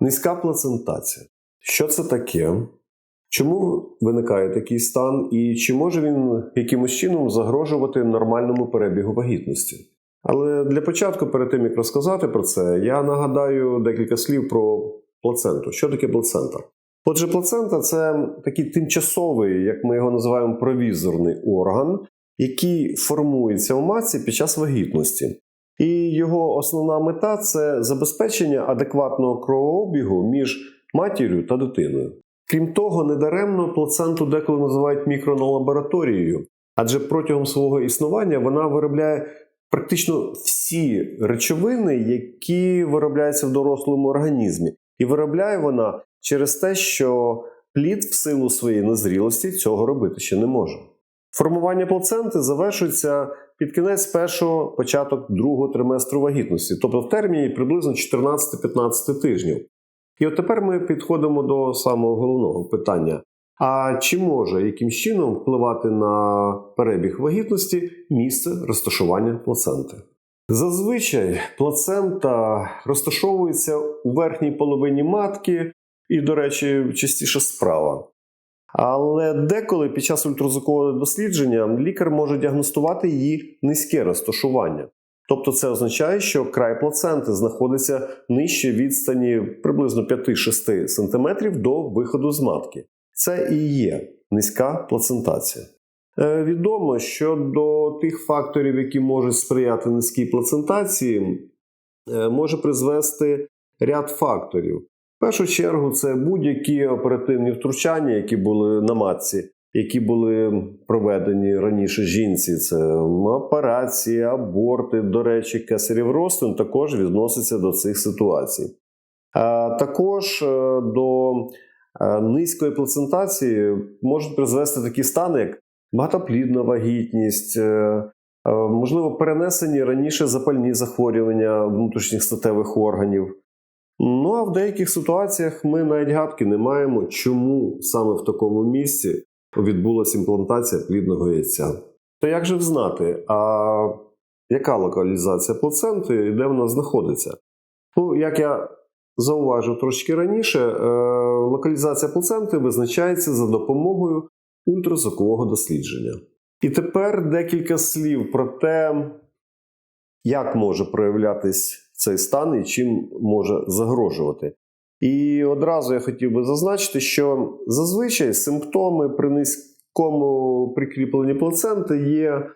Низька плацентація. Що це таке? Чому виникає такий стан, і чи може він якимось чином загрожувати нормальному перебігу вагітності? Але для початку, перед тим як розказати про це, я нагадаю декілька слів про плаценту. Що таке плацента? Отже, плацента це такий тимчасовий, як ми його називаємо, провізорний орган, який формується у матці під час вагітності. І його основна мета це забезпечення адекватного кровообігу між матір'ю та дитиною. Крім того, недаремно плаценту деколи називають мікронолабораторією, адже протягом свого існування вона виробляє практично всі речовини, які виробляються в дорослому організмі. І виробляє вона через те, що плід в силу своєї незрілості цього робити ще не може. Формування плаценти завершується під кінець першого початок другого триместру вагітності, тобто в терміні приблизно 14-15 тижнів. І от тепер ми підходимо до самого головного питання: а чи може яким чином впливати на перебіг вагітності місце розташування плаценти? Зазвичай плацента розташовується у верхній половині матки, і, до речі, частіше справа. Але деколи під час ультразвукового дослідження лікар може діагностувати її низьке розташування. Тобто це означає, що край плаценти знаходиться нижче відстані приблизно 5-6 см до виходу з матки. Це і є низька плацентація. Е, відомо, що до тих факторів, які можуть сприяти низькій плацентації, е, може призвести ряд факторів. В першу чергу, це будь-які оперативні втручання, які були на матці, які були проведені раніше жінці. Це операції, аборти, до речі, кесарів розтин також відносяться до цих ситуацій. А також е, до низької плацентації можуть призвести такі стани, як багатоплідна вагітність, е, е, можливо, перенесені раніше запальні захворювання внутрішніх статевих органів. Ну а в деяких ситуаціях ми навіть гадки не маємо, чому саме в такому місці відбулася імплантація плідного яйця. То як же знати, а яка локалізація плаценти і де вона знаходиться? Ну, як я зауважив трошки раніше, е, локалізація плаценти визначається за допомогою ультразвукового дослідження. І тепер декілька слів про те, як може проявлятись цей стан і чим може загрожувати. І одразу я хотів би зазначити, що зазвичай симптоми при низькому прикріпленні плаценти є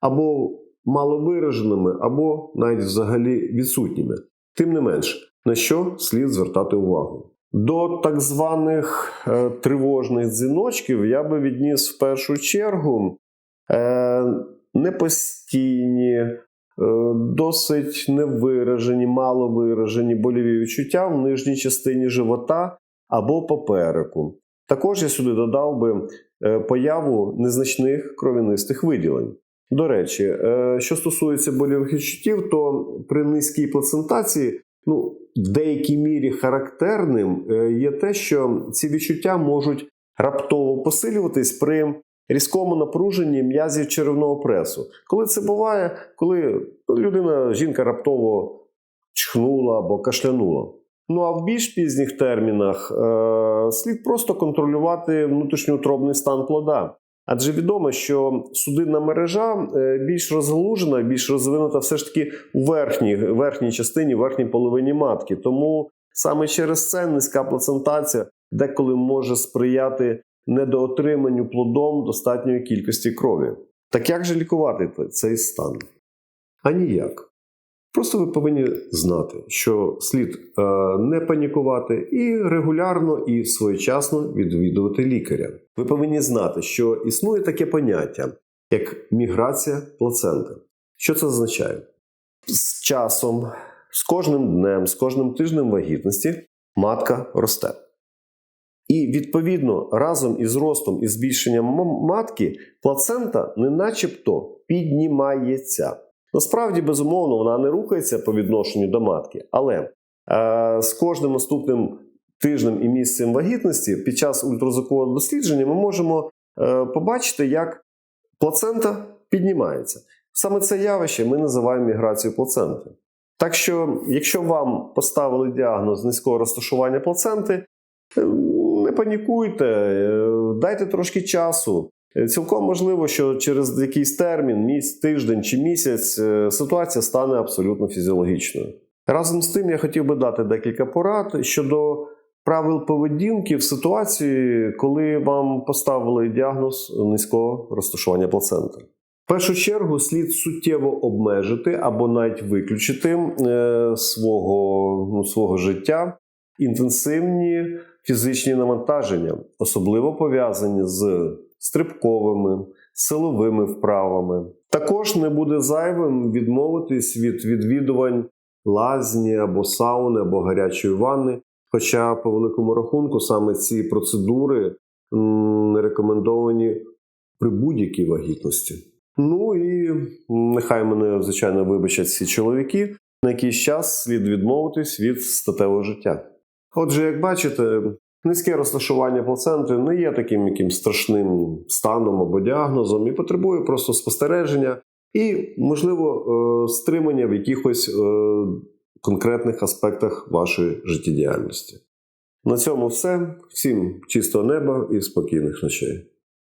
або маловираженими, або навіть взагалі відсутніми. Тим не менш, на що слід звертати увагу. До так званих е, тривожних дзвіночків я би відніс в першу чергу е, непостійні, досить невиражені, маловиражені больові відчуття в нижній частині живота або попереку. Також я сюди додав би е, появу незначних кров'янистих виділень. До речі, е, що стосується больових відчуттів, то при низькій плацентації ну, в деякій мірі характерним е, є те, що ці відчуття можуть раптово посилюватись при різкому напруженні м'язів черевного пресу. Коли це буває, коли людина, жінка раптово чхнула або кашлянула. Ну а в більш пізніх термінах е, слід просто контролювати внутрішньоутробний стан плода. Адже відомо, що судинна мережа е, більш розгалужена, більш розвинута все ж таки у верхній верхній частині, верхній половині матки. Тому саме через це низька плацентація деколи може сприяти недоотриманню плодом достатньої кількості крові. Так як же лікувати цей стан? А ніяк. Просто ви повинні знати, що слід е, не панікувати і регулярно і своєчасно відвідувати лікаря. Ви повинні знати, що існує таке поняття, як міграція плаценти. Що це означає? З часом, з кожним днем, з кожним тижнем вагітності матка росте. І відповідно разом із ростом і збільшенням матки плацента не начебто піднімається. Насправді, безумовно, вона не рухається по відношенню до матки, але е, з кожним наступним тижнем і місцем вагітності під час ультразвукового дослідження ми можемо е, побачити, як плацента піднімається. Саме це явище ми називаємо міграцією плаценти. Так що, якщо вам поставили діагноз низького розташування плаценти, панікуйте, е, дайте трошки часу. Е, Цілком можливо, що через якийсь термін, місяць, тиждень чи місяць, е, ситуація стане абсолютно фізіологічною. Разом з тим, я хотів би дати декілька порад щодо правил поведінки в ситуації, коли вам поставили діагноз низького розташування плаценти. В першу чергу слід суттєво обмежити або навіть виключити свого, ну, свого життя інтенсивні фізичні навантаження, особливо пов'язані з стрибковими, силовими вправами. Також не буде зайвим відмовитись від відвідувань лазні або сауни, або гарячої ванни. Хоча, по великому рахунку, саме ці процедури не рекомендовані при будь-якій вагітності. Ну і нехай мене, звичайно, вибачать всі чоловіки, на якийсь час слід відмовитись від статевого життя. Отже, як бачите, низьке розташування плаценти не є таким якимсь страшним станом або діагнозом і потребує просто спостереження і, можливо, е, стримання в якихось е, конкретних аспектах вашої життєдіяльності. На цьому все. Всім чистого неба і спокійних ночей.